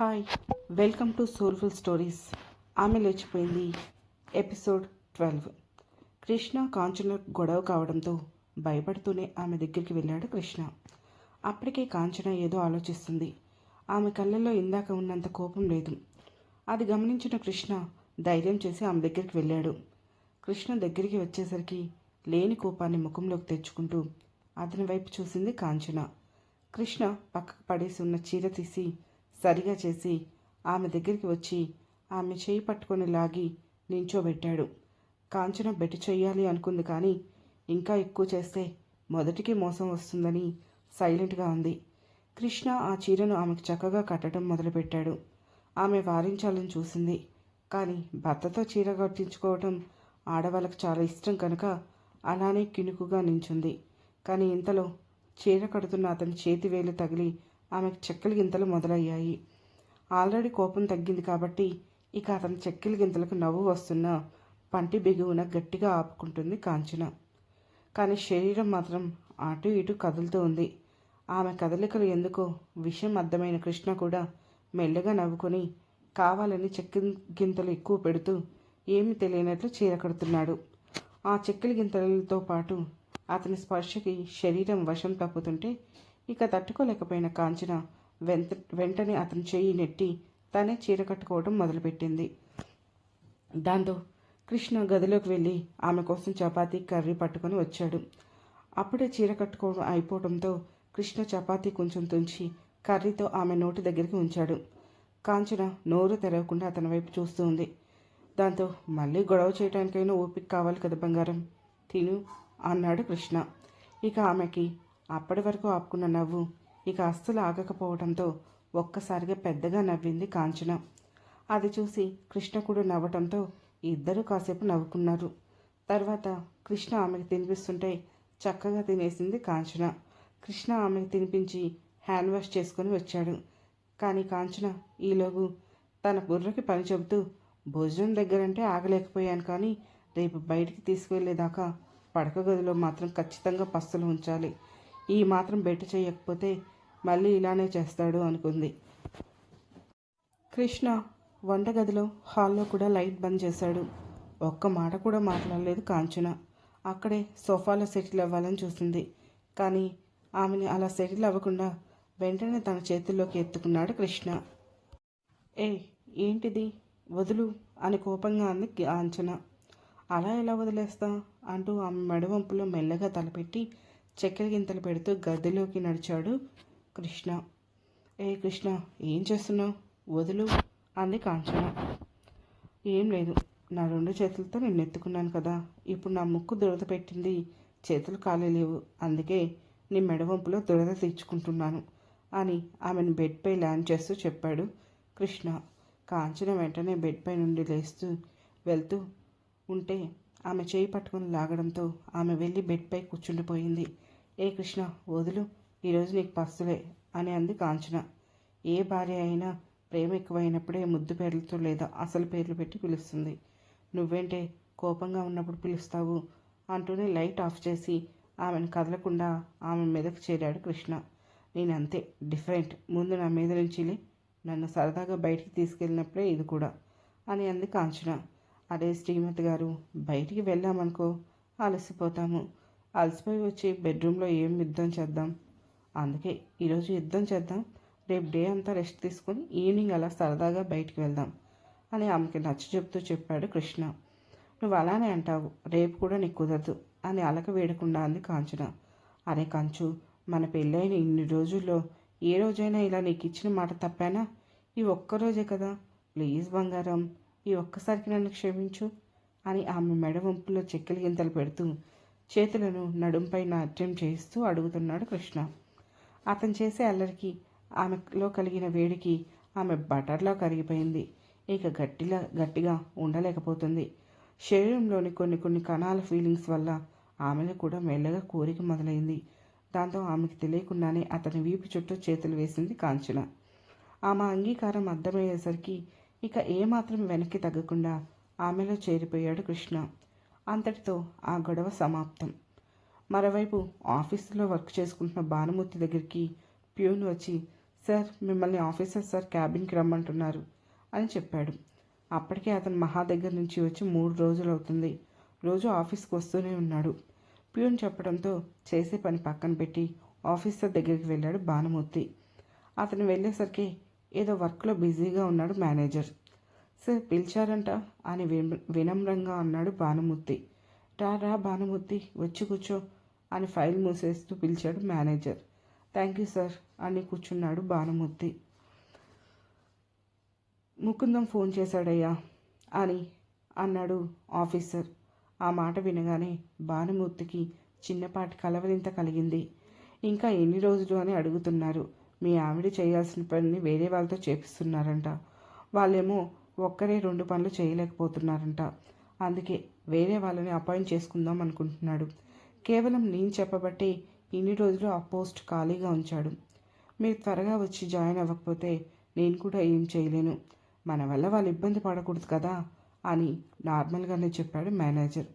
Hi welcome to soulful stories ఆమె లేచిపోయింది. Episode twelve Krishna Kanchana గొడవ కావడంతో భయపడుతూనే ఆమె దగ్గరికి వెళ్ళాడు కృష్ణ. అప్పటికే కాంచన ఏదో ఆలోచిస్తుంది. ఆమె కళ్ళల్లో ఇందాక ఉన్నంత కోపం లేదు. అది గమనించిన కృష్ణ ధైర్యం చేసి ఆమె దగ్గరికి వెళ్ళాడు. కృష్ణ దగ్గరికి వచ్చేసరికి లేని కోపాన్ని ముఖంలోకి తెచ్చుకుంటూ అతని వైపు చూసింది కాంచన. కృష్ణ పక్కకు పడేసి ఉన్న చీర తీసి సరిగా చేసి ఆమె దగ్గరికి వచ్చి ఆమె చేయి పట్టుకొని లాగి నించోబెట్టాడు. కాంచన బెట్టు చెయ్యాలి అనుకుంది కానీ ఇంకా ఎక్కువ చేస్తే మొదటికి మోసం వస్తుందని సైలెంట్గా ఉంది. కృష్ణ ఆ చీరను ఆమెకు చక్కగా కట్టడం మొదలుపెట్టాడు. ఆమె వారించాలని చూసింది. కానీ భర్తతో చీర కట్టించుకోవటం ఆడవాళ్ళకు చాలా ఇష్టం కనుక అలానే కినుకుగా నించుంది. కానీ ఇంతలో చీర కడుతున్న అతని చేతి వేలు తగిలి ఆమెకు చెక్కల గింతలు మొదలయ్యాయి. ఆల్రెడీ కోపం తగ్గింది కాబట్టి ఇక అతని చెక్కిలి గింతలకు నవ్వు వస్తున్న పంటి బిగువున గట్టిగా ఆపుకుంటుంది కాంచన. కానీ శరీరం మాత్రం అటు ఇటు కదులుతూ ఉంది. ఆమె కదలికలు ఎందుకో విషయం అర్థమైన కృష్ణ కూడా మెల్లగా నవ్వుకొని కావాలని చెక్కి గింతలు ఎక్కువ పెడుతూ ఏమి తెలియనట్లు చీరకడుతున్నాడు ఆ చెక్కిలి గింతలతో పాటు అతని స్పర్శకి శరీరం వశం తప్పుతుంటే ఇక తట్టుకోలేకపోయిన కాంచన వెంత వెంటనే అతని చెయ్యి నెట్టి తనే చీర కట్టుకోవడం మొదలుపెట్టింది. దాంతో కృష్ణ గదిలోకి వెళ్ళి ఆమె కోసం చపాతీ కర్రీ పట్టుకొని వచ్చాడు. అప్పుడే చీర కట్టుకోవడం అయిపోవడంతో కృష్ణ చపాతీ కొంచెం తుంచి కర్రీతో ఆమె నోటి దగ్గరికి ఉంచాడు. కాంచన నోరు తెరవకుండా అతని వైపు చూస్తూ ఉంది. దాంతో మళ్ళీ గొడవ చేయడానికైనా ఓపిక కావాలి కదా బంగారం? తిను అన్నాడు కృష్ణ. ఇక ఆమెకి అప్పటి వరకు ఆపుకున్న నవ్వు ఇక అస్సలు ఆగకపోవడంతో ఒక్కసారిగా పెద్దగా నవ్వింది కాంచన. అది చూసి కృష్ణ కూడా నవ్వటంతో ఇద్దరూ కాసేపు నవ్వుకున్నారు. తర్వాత కృష్ణ ఆమెకు తినిపిస్తుంటే చక్కగా తినేసింది కాంచన. కృష్ణ ఆమెకు తినిపించి హ్యాండ్ వాష్ చేసుకొని వచ్చాడు. కానీ కాంచన ఈలోగు తన బుర్రకి పని చెబుతూ భోజనం దగ్గరంటే ఆగలేకపోయాను కానీ రేపు బయటికి తీసుకువెళ్ళేదాకా పడక గదిలో మాత్రం ఖచ్చితంగా పస్తులు ఉంచాలి. ఈ మాత్రం బెట్టు చేయకపోతే మళ్ళీ ఇలానే చేస్తాడు అనుకుంది. కృష్ణ వంటగదిలో హాల్లో కూడా లైట్ బంద్ చేశాడు. ఒక్క మాట కూడా మాట్లాడలేదు కాంచన. అక్కడే సోఫాలో సెటిల్ అవ్వాలని చూసింది. కానీ ఆమెని అలా సెటిల్ అవ్వకుండా వెంటనే తన చేతుల్లోకి ఎత్తుకున్నాడు కృష్ణ. ఏ ఏంటిది? వదులు అని కోపంగా అంది కాంచన. అలా ఎలా వదిలేస్తా? అంటూ ఆమె మెడవంపులో మెల్లగా తలపెట్టి చక్కెర గింతలు పెడుతూ గదిలోకి నడిచాడు కృష్ణ. ఏ కృష్ణ ఏం చేస్తున్నావు? వదులు అంది కాంచన. ఏం లేదు నా రెండు చేతులతో నేను ఎత్తుకున్నాను కదా. ఇప్పుడు నా ముక్కు దురద పెట్టింది. చేతులు ఖాళీ లేవు. అందుకే నీ మెడవంపులో దురద తీర్చుకుంటున్నాను అని ఆమెను బెడ్పై ల్యాండ్ చేస్తూ చెప్పాడు కృష్ణ. కాంచన వెంటనే బెడ్పై నుండి లేస్తూ వెళ్తూ ఉంటే ఆమె చేయి పట్టుకుని లాగడంతో ఆమె వెళ్ళి బెడ్పై కూర్చుండిపోయింది. ఏ కృష్ణ వదులు ఈరోజు నీకు పస్తులే అని అంది కాంచన. ఏ భార్య అయినా ప్రేమ ఎక్కువైనప్పుడే ముద్దు పేర్లతో లేదా అసలు పేర్లు పెట్టి పిలుస్తుంది. నువ్వేంటే కోపంగా ఉన్నప్పుడు పిలుస్తావు అంటూనే లైట్ ఆఫ్ చేసి ఆమెను కదలకుండా ఆమె మీదకు చేరాడు కృష్ణ. నేనంతే డిఫరెంట్. ముందు నా మీద నుంచి నన్ను సరదాగా బయటికి తీసుకెళ్ళినప్పుడే ఇది కూడా అని అంది కాంచన. అదే శ్రీమతి గారు బయటికి వెళ్ళామనుకో అలసిపోతాము అలసిపోయి వచ్చి బెడ్రూమ్లో ఏం యుద్ధం చేద్దాం? అందుకే ఈరోజు యుద్ధం చేద్దాం. రేపు డే అంతా రెస్ట్ తీసుకొని ఈవినింగ్ అలా సరదాగా బయటికి వెళ్దాం అని ఆమెకి నచ్చ చెప్తూ చెప్పాడు కృష్ణ. నువ్వు అలానే అంటావు. రేపు కూడా నీకు కుదరదు అని అలక వేడకుండా అంది కాంచన. అరే కంచు మన పెళ్ళైన ఇన్ని రోజుల్లో ఏ రోజైనా ఇలా నీకు ఇచ్చిన మాట తప్పానా? ఈ ఒక్కరోజే కదా. ప్లీజ్ బంగారం ఈ ఒక్కసారికి నన్ను క్షమించు అని ఆమె మెడ వంపులో చెక్కలి గింతలు పెడుతూ చేతులను నడుంపై నాట్యం చేస్తూ అడుగుతున్నాడు కృష్ణ. అతను చేసే అల్లరికి ఆమెలో కలిగిన వేడికి ఆమె బటర్లా కరిగిపోయింది. ఇక గట్టిలా గట్టిగా ఉండలేకపోతుంది. శరీరంలోని కొన్ని కొన్ని కణాల ఫీలింగ్స్ వల్ల ఆమెలో కూడా మెల్లగా కోరిక మొదలైంది. దాంతో ఆమెకు తెలియకుండానే అతని వీపు చుట్టూ చేతులు వేసింది కాంచన. ఆమె అంగీకారం అర్థమయ్యేసరికి ఇక ఏమాత్రం వెనక్కి తగ్గకుండా ఆమెలో చేరిపోయాడు కృష్ణ. అంతటితో ఆ గొడవ సమాప్తం. మరోవైపు ఆఫీసులో వర్క్ చేసుకుంటున్న భానుమూర్తి దగ్గరికి ప్యూన్ వచ్చి సార్ మిమ్మల్ని ఆఫీసర్ సార్ క్యాబిన్కి రమ్మంటున్నారు అని చెప్పాడు. అప్పటికే అతను మహా దగ్గర నుంచి వచ్చి మూడు రోజులు అవుతుంది. రోజు ఆఫీస్కి వస్తూనే ఉన్నాడు. ప్యూన్ చెప్పడంతో చేసే పని పక్కన పెట్టి ఆఫీసర్ దగ్గరికి వెళ్ళాడు భానుమూర్తి. అతను వెళ్ళేసరికి ఏదో వర్క్లో బిజీగా ఉన్నాడు మేనేజర్. సార్ పిలిచారంట. అని విన- వినమ్రంగా అన్నాడు భానుమూర్తి. రా రా భానుమూర్తి వచ్చి కూర్చో అని ఫైల్ మూసేస్తూ పిలిచాడు మేనేజర్. థ్యాంక్ యూ సార్ అని కూర్చున్నాడు భానుమూర్తి. ముకుందం ఫోన్ చేశాడయ్యా అని అన్నాడు ఆఫీసర్. ఆ మాట వినగానే భానుమూర్తికి చిన్నపాటి కలవరింత కలిగింది. ఇంకా ఎన్ని రోజులు అని అడుగుతున్నారు. మీ ఆవిడ చేయాల్సిన పని వేరే వాళ్ళతో చేపిస్తున్నారంట. వాళ్ళేమో ఒక్కరే రెండు పనులు చేయలేకపోతున్నారంట. అందుకే వేరే వాళ్ళని అపాయింట్ చేసుకుందాం అనుకుంటున్నాడు. కేవలం నేను చెప్పబట్టి ఇన్ని రోజులు ఆ పోస్ట్ ఖాళీగా ఉంచాడు. మీరు త్వరగా వచ్చి జాయిన్ అవ్వకపోతే నేను కూడా ఏం చేయలేను. మన వల్ల వాళ్ళు ఇబ్బంది పడకూడదు కదా అని నార్మల్గానే చెప్పాడు మేనేజర్.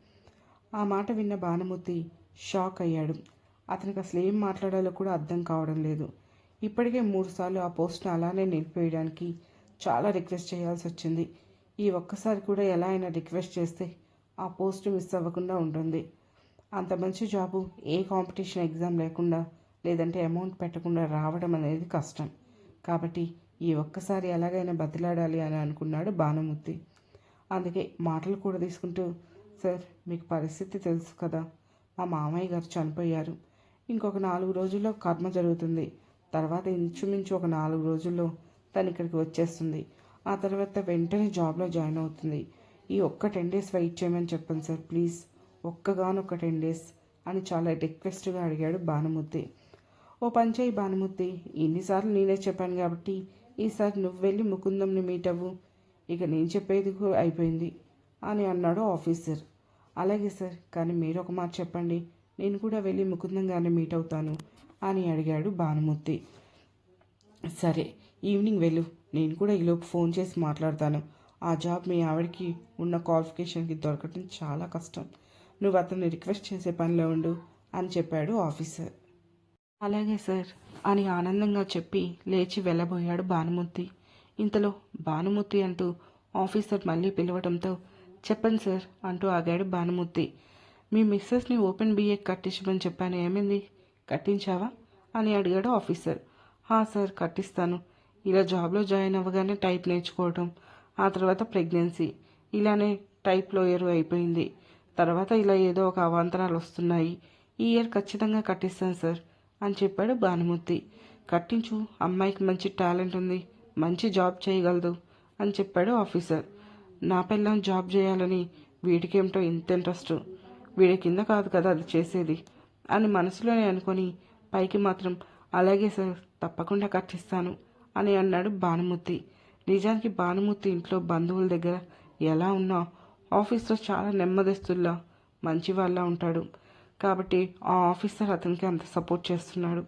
ఆ మాట విన్న భానుమూర్తి షాక్ అయ్యాడు. అతనికి అసలు ఏం మాట్లాడాలో కూడా అర్థం కావడం లేదు. ఇప్పటికే మూడుసార్లు ఆ పోస్ట్ను అలానే నిలిపేయడానికి చాలా రిక్వెస్ట్ చేయాల్సి వచ్చింది. ఈ ఒక్కసారి కూడా ఎలా అయినా రిక్వెస్ట్ చేస్తే ఆ పోస్ట్ మిస్ అవ్వకుండా ఉంటుంది. అంత మంచి జాబు ఏ కాంపిటీషన్ ఎగ్జామ్ లేకుండా లేదంటే అమౌంట్ పెట్టకుండా రావడం అనేది కష్టం. కాబట్టి ఈ ఒక్కసారి ఎలాగైనా బతిలాడాలి అని అనుకున్నాడు భానుమూర్తి. అందుకే మాటలు కూడా తీసుకుంటూ సార్ మీకు పరిస్థితి తెలుసు కదా మా మామయ్య గారు చనిపోయారు. ఇంకొక నాలుగు రోజుల్లో కర్మ జరుగుతుంది. తర్వాత ఇంచుమించు ఒక నాలుగు రోజుల్లో తను ఇక్కడికి వచ్చేస్తుంది. ఆ తర్వాత వెంటనే జాబ్లో జాయిన్ అవుతుంది. ఈ ఒక్క టెన్ డేస్ వెయిట్ చేయమని చెప్పండి సార్ ప్లీజ్. ఒక్కగానొక్క టెన్ డేస్ అని చాలా రిక్వెస్ట్గా అడిగాడు భానుమూర్తి. ఓ పని చేయి భానుమూర్తి ఇన్నిసార్లు నేనే చెప్పాను కాబట్టి ఈసారి నువ్వు వెళ్ళి ముకుందంని మీట్ అవ్వు. ఇక నేను చెప్పేది కూడా అయిపోయింది అని అన్నాడు ఆఫీసర్. అలాగే సార్ కానీ మీరు ఒక మాట చెప్పండి. నేను కూడా వెళ్ళి ముకుందం గారిని మీట్ అవుతాను అని అడిగాడు భానుమూర్తి. సరే ఈవినింగ్ వెళ్ళు. నేను కూడా ఈలోపు ఫోన్ చేసి మాట్లాడతాను. ఆ జాబ్ మీ ఆవిడకి ఉన్న క్వాలిఫికేషన్కి దొరకడం చాలా కష్టం. నువ్వు అతన్ని రిక్వెస్ట్ చేసే పనిలో ఉండు అని చెప్పాడు ఆఫీసర్. అలాగే సార్ అని ఆనందంగా చెప్పి లేచి వెళ్ళబోయాడు భానుమూర్తి. ఇంతలో భానుమూర్తి అంటూ ఆఫీసర్ మళ్ళీ పిలవడంతో చెప్పండి సార్ అంటూ ఆగాడు భానుమూర్తి. మీ మిస్సెస్ని ఓపెన్ బిఏ కట్టించమని చెప్పాను. ఏమైంది? కట్టించావా? అని అడిగాడు ఆఫీసర్. హా సార్ కట్టిస్తాను. ఇలా జాబ్లో జాయిన్ అవ్వగానే టైప్ నేర్చుకోవటం ఆ తర్వాత ప్రెగ్నెన్సీ ఇలానే టైప్ లోయర్ అయిపోయింది. తర్వాత ఇలా ఏదో ఒక అవాంతరాలు వస్తున్నాయి. ఈ ఇయర్ ఖచ్చితంగా కట్టిస్తాను సార్ అని చెప్పాడు భానుమూర్తి. కట్టించు అమ్మాయికి మంచి టాలెంట్ ఉంది మంచి జాబ్ చేయగలదు అని చెప్పాడు ఆఫీసర్ నా పిల్లం జాబ్ చేయాలని వీడికేమిటో ఇంత ఇంట్రెస్ట్ వీడి కింద కాదు కదా అది చేసేది అని మనసులోనే అనుకొని పైకి మాత్రం అలాగే సార్ తప్పకుండా కట్టిస్తాను. అని అన్నాడు భానుమూర్తి. నిజానికి భానుమూర్తి ఇంట్లో బంధువుల దగ్గర ఎలా ఉన్నా ఆఫీస్లో చాలా నెమ్మదిస్తుల్లా మంచి వాళ్ళ ఉంటాడు. కాబట్టి ఆ ఆఫీసర్ అతనికి అంత సపోర్ట్ చేస్తున్నాడు.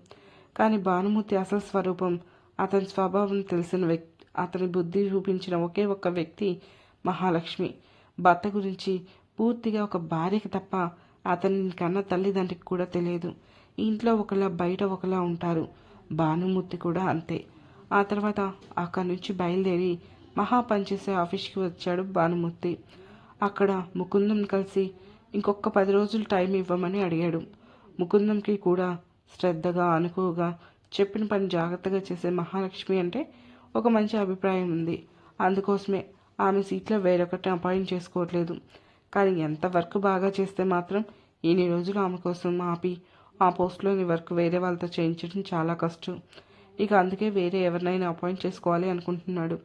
కానీ భానుమూర్తి అసలు స్వరూపం అతని స్వభావం తెలిసిన వ్యక్తి అతని బుద్ధి చూపించిన ఒకే ఒక్క వ్యక్తి మహాలక్ష్మి. భర్త గురించి పూర్తిగా ఒక భార్యకి తప్ప అతని కన్న తల్లిదండ్రికి కూడా తెలియదు. ఇంట్లో ఒకలా బయట ఒకలా ఉంటారు. భానుమూర్తి కూడా అంతే. ఆ తర్వాత అక్కడి నుంచి బయలుదేరి మహా ఆఫీస్కి వచ్చాడు భానుమూర్తి. అక్కడ ముకుందం కలిసి ఇంకొక పది రోజులు టైం ఇవ్వమని అడిగాడు. ముకుందంకి కూడా శ్రద్ధగా అనుకువగా చెప్పిన పని జాగ్రత్తగా చేసే మహాలక్ష్మి అంటే ఒక మంచి అభిప్రాయం ఉంది. అందుకోసమే ఆమె సీట్లో వేరొకటి అపాయింట్ చేసుకోవట్లేదు. కానీ ఎంత వర్క్ బాగా చేస్తే మాత్రం ఇన్ని రోజులు ఆమె కోసం ఆపి ఆ పోస్ట్లోని వర్క్ వేరే వాళ్ళతో చేయించడం చాలా కష్టం. ఇక అందుకే వేరే ఎవరినైనా అపాయింట్ చేసుకోవాలి అనుకుంటున్నాడు.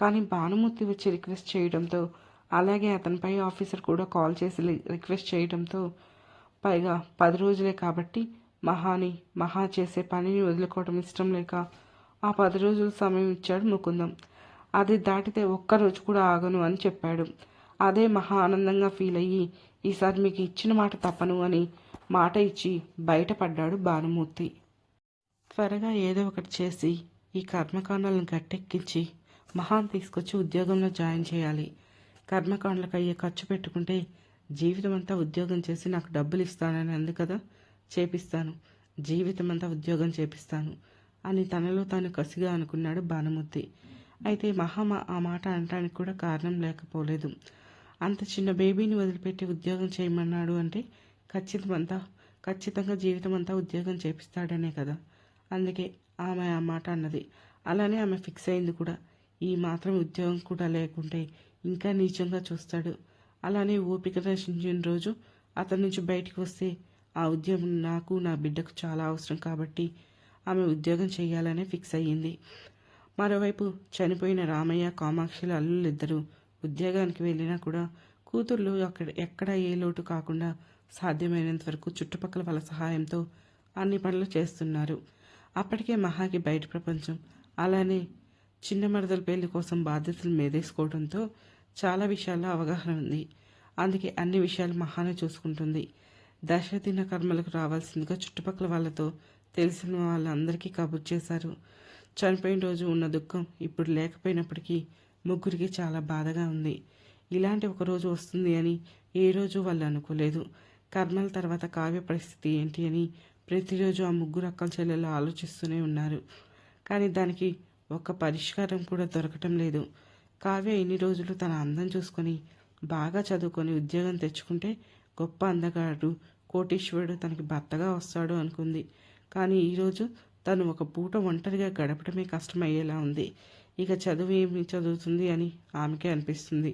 కానీ భానుమూర్తి వచ్చి రిక్వెస్ట్ చేయడంతో అలాగే అతనిపై ఆఫీసర్ కూడా కాల్ చేసి రిక్వెస్ట్ చేయడంతో పైగా పది రోజులే కాబట్టి మహాని మహా చేసే పనిని వదులుకోవడం ఇష్టం లేక ఆ పది రోజులు సమయం ఇచ్చాడు ముకుందం. అది దాటితే ఒక్క రోజు కూడా ఆగను అని చెప్పాడు. అదే మహా ఆనందంగా ఫీల్ అయ్యి ఈసారి మీకు ఇచ్చిన మాట తప్పను అని మాట ఇచ్చి బయటపడ్డాడు భానుమూర్తి. త్వరగా ఏదో ఒకటి చేసి ఈ కర్మకాండాలను గట్టెక్కించి మహాన్ తీసుకొచ్చి ఉద్యోగంలో జాయిన్ చేయాలి. కర్మకాండలకు అయ్యే ఖర్చు పెట్టుకుంటే జీవితం అంతా ఉద్యోగం చేసి నాకు డబ్బులు ఇస్తానని అంది కదా? చేపిస్తాను. జీవితం అంతా ఉద్యోగం చేపిస్తాను అని తనలో తాను కసిగా అనుకున్నాడు భానుమూర్తి. అయితే మహా ఆ మాట అనటానికి కూడా కారణం లేకపోలేదు. అంత చిన్న బేబీని వదిలిపెట్టి ఉద్యోగం చేయమన్నాడు అంటే ఖచ్చితమంతా ఖచ్చితంగా జీవితం అంతా ఉద్యోగం చేపిస్తాడనే కదా. అందుకే ఆమె ఆ మాట అన్నది. అలానే ఆమె ఫిక్స్ అయింది కూడా. ఈ మాత్రం ఉద్యోగం కూడా లేకుంటే ఇంకా నీచంగా చూస్తాడు. అలానే ఓపిక నశించిన రోజు అతని నుంచి బయటికి వస్తే ఆ ఉద్యోగం నాకు నా బిడ్డకు చాలా అవసరం కాబట్టి ఆమె ఉద్యోగం చేయాలనే ఫిక్స్ అయ్యింది. మరోవైపు చనిపోయిన రామయ్య కామాక్షుల అల్లులిద్దరూ ఉద్యోగానికి వెళ్ళినా కూడా కూతుర్లు అక్కడ ఎక్కడ ఏ లోటు కాకుండా సాధ్యమైనంత వరకు చుట్టుపక్కల వాళ్ళ సహాయంతో అన్ని పనులు చేస్తున్నారు. అప్పటికే మహాకి బయట ప్రపంచం. అలానే చిన్న మరదల పెళ్ళి కోసం బాధ్యతలు మేదేసుకోవడంతో చాలా విషయాల్లో అవగాహన ఉంది. అందుకే అన్ని విషయాలు మహానే చూసుకుంటుంది. దశదిన కర్మలకు రావాల్సిందిగా చుట్టుపక్కల వాళ్ళతో తెలిసిన వాళ్ళందరికీ కబుర్ చేశారు. చనిపోయిన రోజు ఉన్న దుఃఖం ఇప్పుడు లేకపోయినప్పటికీ ముగ్గురికి చాలా బాధగా ఉంది. ఇలాంటి ఒక రోజు వస్తుంది అని ఏ రోజు వాళ్ళు అనుకోలేదు. కర్మల తర్వాత కావ్య పరిస్థితి ఏంటి అని ప్రతిరోజు ఆ ముగ్గురు అక్కల చెల్లెలు ఆలోచిస్తూనే ఉన్నారు. కానీ దానికి ఒక్క పరిష్కారం కూడా దొరకటం లేదు. కావ్య ఎన్ని రోజులు తన అందం చూసుకొని బాగా చదువుకొని ఉద్యోగం తెచ్చుకుంటే గొప్ప అందగాడు కోటీశ్వరుడు తనకి భర్తగా వస్తాడు అనుకుంది. కానీ ఈరోజు తను ఒక పూట ఒంటరిగా గడపడమే కష్టమయ్యేలా ఉంది. ఇక చదువు ఏమి చదువుతుంది అని ఆమెకే అనిపిస్తుంది.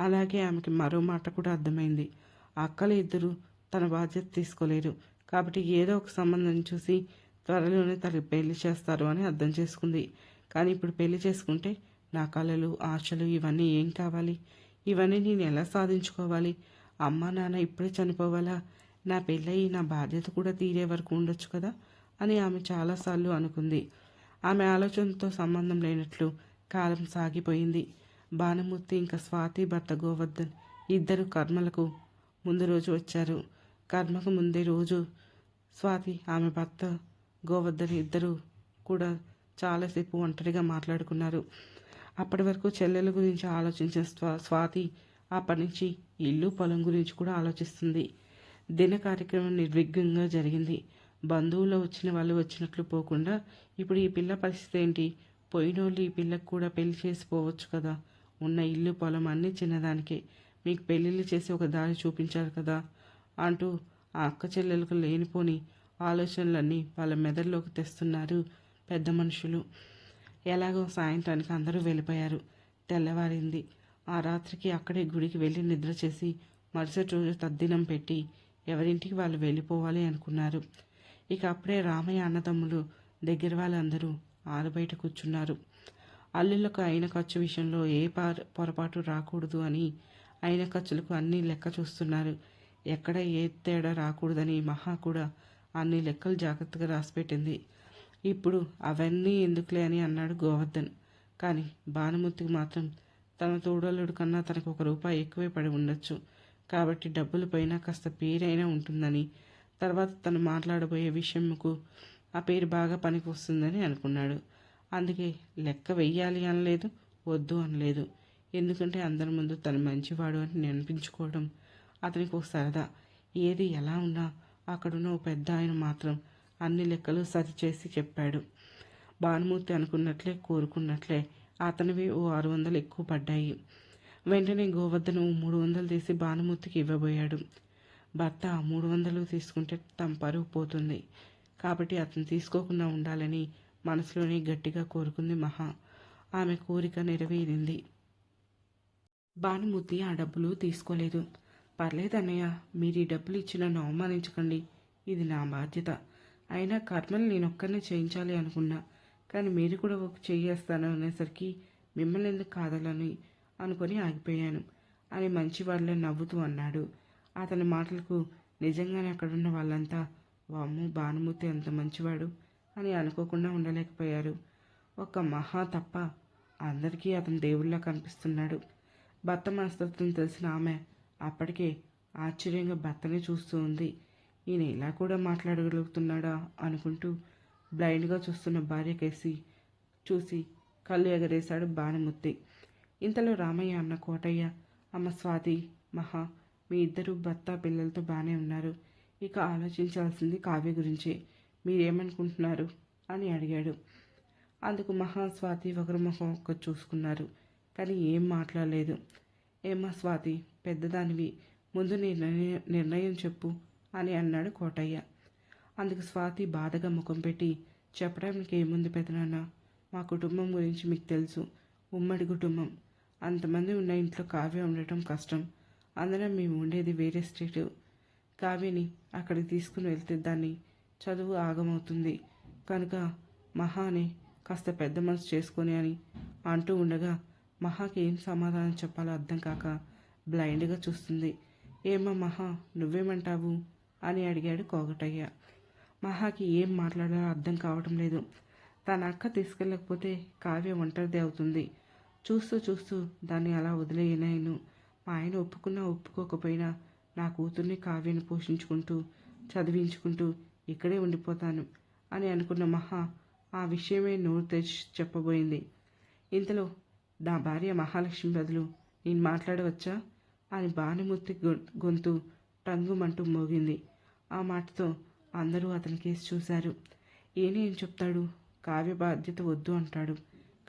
అలాగే ఆమెకి మరో మాట కూడా అర్థమైంది. అక్కలు ఇద్దరు తన బాధ్యత తీసుకోలేరు. కాబట్టి ఏదో ఒక సంబంధం చూసి త్వరలోనే తనకి పెళ్ళి చేస్తారు అని అర్థం చేసుకుంది. కానీ ఇప్పుడు పెళ్ళి చేసుకుంటే నా కళలు ఆశలు ఇవన్నీ ఏం కావాలి? ఇవన్నీ నేను ఎలా సాధించుకోవాలి? అమ్మ నాన్న ఇప్పుడే చనిపోవాలా? నా పెళ్ళయి నా బాధ్యత కూడా తీరే వరకు ఉండొచ్చు కదా? అని ఆమె చాలాసార్లు అనుకుంది. ఆమె ఆలోచనతో సంబంధం లేనట్లు కాలం సాగిపోయింది. భానుమూర్తి ఇంకా స్వాతి భర్త గోవర్ధన్ ఇద్దరు కర్మలకు ముందు రోజు వచ్చారు. కర్మకు ముందే రోజు స్వాతి ఆమె భర్త గోవర్ధన్ ఇద్దరు కూడా చాలాసేపు ఒంటరిగా మాట్లాడుకున్నారు. అప్పటి వరకు చెల్లెల గురించి ఆలోచించిన స్వా స్వాతి అప్పటి నుంచి ఇల్లు పొలం గురించి కూడా ఆలోచిస్తుంది. దిన కార్యక్రమం నిర్విఘ్నంగా జరిగింది. బంధువులు వచ్చిన వాళ్ళు వచ్చినట్లు పోకుండా ఇప్పుడు ఈ పిల్ల పరిస్థితి ఏంటి? పోయినోళ్ళు ఈ పిల్లకు కూడా పెళ్ళి చేసిపోవచ్చు కదా. ఉన్న ఇల్లు పొలం అన్నీ చిన్నదానికే. మీకు పెళ్ళిళ్ళు చేసి ఒక దారి చూపించారు కదా. అంటూ ఆ అక్క చెల్లెలకు లేనిపోని ఆలోచనలన్నీ వాళ్ళ మెదడులోకి తెస్తున్నారు పెద్ద మనుషులు. ఎలాగో సాయంత్రానికి అందరూ వెళ్ళిపోయారు. తెల్లవారింది. ఆ రాత్రికి అక్కడే గుడికి వెళ్ళి నిద్ర చేసి మరుసటి రోజు తద్దినం పెట్టి ఎవరింటికి వాళ్ళు వెళ్ళిపోవాలి అనుకున్నారు. ఇక అప్పుడే రామయ్య అన్నదమ్ములు దగ్గర వాళ్ళందరూ ఆరుబయట కూర్చున్నారు. అల్లులకు అయిన ఖర్చు విషయంలో ఏ పొరపాటు రాకూడదు అని అయిన ఖర్చులకు అన్నీ లెక్క చూస్తున్నారు. ఎక్కడ ఏ తేడా రాకూడదని మహా కూడా అన్ని లెక్కలు జాగ్రత్తగా రాసిపెట్టింది. ఇప్పుడు అవన్నీ ఎందుకులే అని అన్నాడు గోవర్ధన్. కానీ భానుమూర్తికి మాత్రం తన తోడలుడు కన్నా తనకు ఒక రూపాయి ఎక్కువే పడి ఉండొచ్చు. కాబట్టి డబ్బులు పైన కాస్త పేరైనా ఉంటుందని తర్వాత తను మాట్లాడబోయే విషయంకు ఆ పేరు బాగా పనికి వస్తుందని అనుకున్నాడు. అందుకే లెక్క వెయ్యాలి అనలేదు వద్దు అనలేదు. ఎందుకంటే అందరి ముందు తను మంచివాడు అని అనిపించుకోవడం అతనికి ఒక సరదా ఏది ఎలా ఉన్నా అక్కడున్న ఓ పెద్ద ఆయన మాత్రం అన్ని లెక్కలు సరిచేసి చెప్పాడు. భానుమూర్తి అనుకున్నట్లే కోరుకున్నట్లే అతనివి ఓ ఆరు వందలు ఎక్కువ పడ్డాయి. వెంటనే గోవర్ధను మూడు వందలు తీసి భానుమూర్తికి ఇవ్వబోయాడు. భర్త మూడు వందలు తీసుకుంటే తమ పరువు పోతుంది. కాబట్టి అతను తీసుకోకుండా ఉండాలని మనసులోనే గట్టిగా కోరుకుంది మహా. ఆమె కోరిక నెరవేరింది. భానుమూర్తి ఆ డబ్బులు తీసుకోలేదు. పర్లేదన్నయ్య మీరు ఈ డబ్బులు ఇచ్చి నన్ను అవమానించకండి. ఇది నా బాధ్యత. అయినా కర్మలు నేను ఒక్కరినే చేయించాలి అనుకున్నా కానీ మీరు కూడా ఒక చేయేస్తాను అనేసరికి మిమ్మల్ని ఎందుకు కాదాలని అనుకొని ఆగిపోయాను అని మంచివాళ్ళే నవ్వుతూ అన్నాడు. అతని మాటలకు నిజంగానే అక్కడున్న వాళ్ళంతా వామ్మో భానుమూర్తి అంత మంచివాడు అని అనుకోకుండా ఉండలేకపోయారు. ఒక మహా తప్ప అందరికీ అతను దేవుళ్ళ కనిపిస్తున్నాడు. భర్త మనస్తత్వం తెలిసిన ఆమె అప్పటికే ఆశ్చర్యంగా భర్తని చూస్తూ ఉంది. ఈయన ఇలా కూడా మాట్లాడగలుగుతున్నాడా? అనుకుంటూ బ్లైండ్గా చూస్తున్న భార్య కేసి చూసి కళ్ళు ఎగరేశాడు భానుమూర్తి. ఇంతలో రామయ్య అన్న కోటయ్య అమ్మ స్వాతి మహా మీ ఇద్దరు భర్త పిల్లలతో బాగానే ఉన్నారు. ఇక ఆలోచించాల్సింది కావ్య గురించి. మీరేమనుకుంటున్నారు? అని అడిగాడు. అందుకు మహా స్వాతి ఒకరి ముఖం ఒక్కరు చూసుకున్నారు. కానీ ఏం మాట్లాడలేదు. ఏమా స్వాతి పెద్దదానివి. ముందు నీ నిర్ణయం చెప్పు అని అన్నాడు కోటయ్య. అందుకు స్వాతి బాధగా ముఖం పెట్టి చెప్పడానికి ఏముంది పెదనాన్న? మా కుటుంబం గురించి మీకు తెలుసు. ఉమ్మడి కుటుంబం. అంతమంది ఉన్న ఇంట్లో కావ్య ఉండటం కష్టం. అందరం మేము ఉండేది వేరే స్టేటు కావ్యని అక్కడికి తీసుకుని వెళ్తే దాన్ని చదువు ఆగమవుతుంది. కనుక మహాని కాస్త పెద్ద మనసు చేసుకొని అని అంటూ ఉండగా మహాకి ఏం సమాధానం చెప్పాలో అర్థం కాక బ్లైండ్గా చూస్తుంది. ఏమో మహా నువ్వేమంటావు? అని అడిగాడు కోగటయ్య మహాకి ఏం మాట్లాడాలో అర్థం కావటం లేదు. తన అక్క తీసుకెళ్ళకపోతే కావ్య ఒంటరిది అవుతుంది. చూస్తూ చూస్తూ దాన్ని అలా వదిలేయలేను మా ఆయన ఒప్పుకున్నా ఒప్పుకోకపోయినా నా కూతుర్ని కావ్యని పోషించుకుంటూ చదివించుకుంటూ ఇక్కడే ఉండిపోతాను అని అనుకున్న మహా ఆ విషయమే నోరు తెచ్చి చెప్పబోయింది. ఇంతలో నా భార్య మహాలక్ష్మి బదులు నేను మాట్లాడవచ్చా? అని భానుమూర్తి గొంతు టంగుమంటూ మోగింది. ఆ మాటతో అందరూ అతని కేసు చూశారు. ఏని ఏం చెప్తాడు? కావ్య బాధ్యత వద్దు అంటాడు.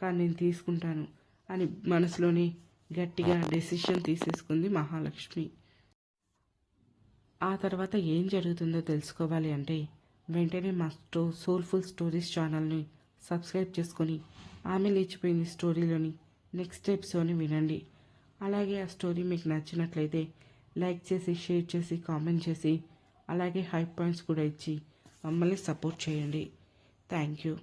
కానీ నేను తీసుకుంటాను అని మనసులోనే గట్టిగా డెసిషన్ తీసేసుకుంది మహాలక్ష్మి. ఆ తర్వాత ఏం జరుగుతుందో తెలుసుకోవాలి అంటే వెంటనే మా స్టో సోల్ఫుల్ స్టోరీస్ ఛానల్ని సబ్స్క్రైబ్ చేసుకొని ఆమె లేచిపోయింది స్టోరీలోని నెక్స్ట్ ఎపిసోడ్ని వినండి. అలాగే ఆ స్టోరీ మీకు నచ్చినట్లయితే లైక్ చేసి షేర్ చేసి కామెంట్ చేసి అలాగే హై పాయింట్స్ కూడా ఇచ్చి మమ్మల్ని సపోర్ట్ చేయండి. Thank you.